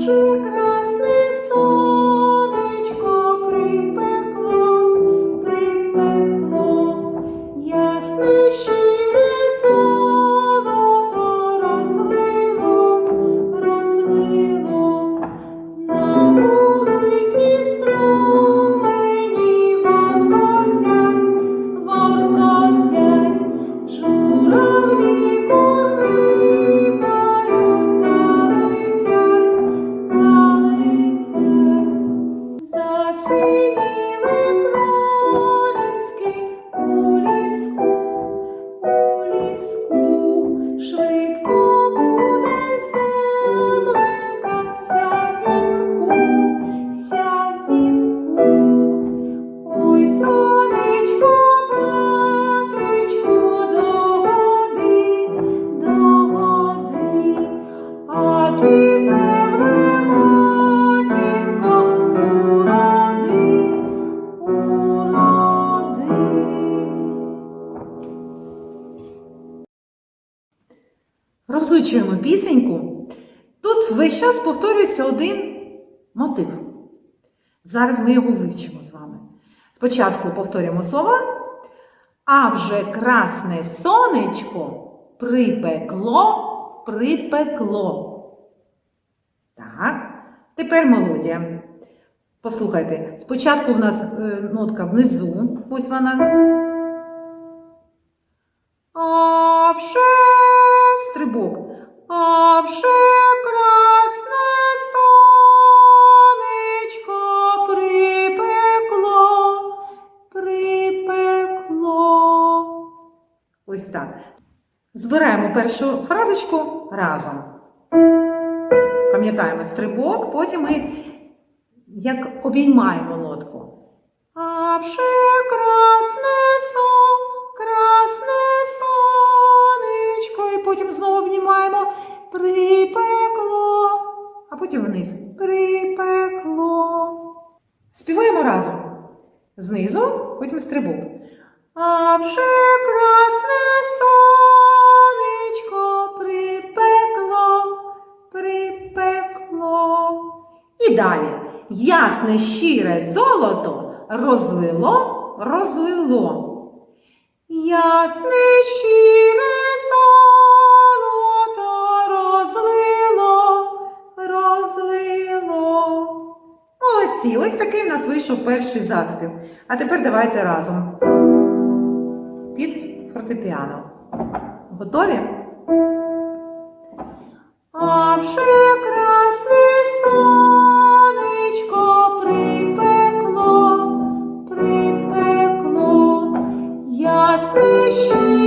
вже красне see you. Розучуємо пісеньку. Тут весь час повторюється один мотив. Зараз ми його вивчимо з вами. Спочатку повторюємо слова. А вже красне сонечко припекло, припекло. Так. Тепер мелодія. Послухайте, спочатку в нас е, нотка внизу, ось вона. Ось так. Збираємо першу фразочку разом. Пам'ятаємо стрибок, потім ми як обіймаємо нотку. А вже красне сон, красне сонечко. І потім знову обнімаємо. Припекло. А потім вниз. Припекло. Співаємо разом. Знизу, потім стрибок. А вже красне Далі. Ясне щире золото розлило, розлило. Ясне щире золото розлило, розлило. Молодці, ось такий в нас вийшов перший заспів. А тепер давайте разом. Під фортепіано. Готові? А припекло, припекло, ясне ще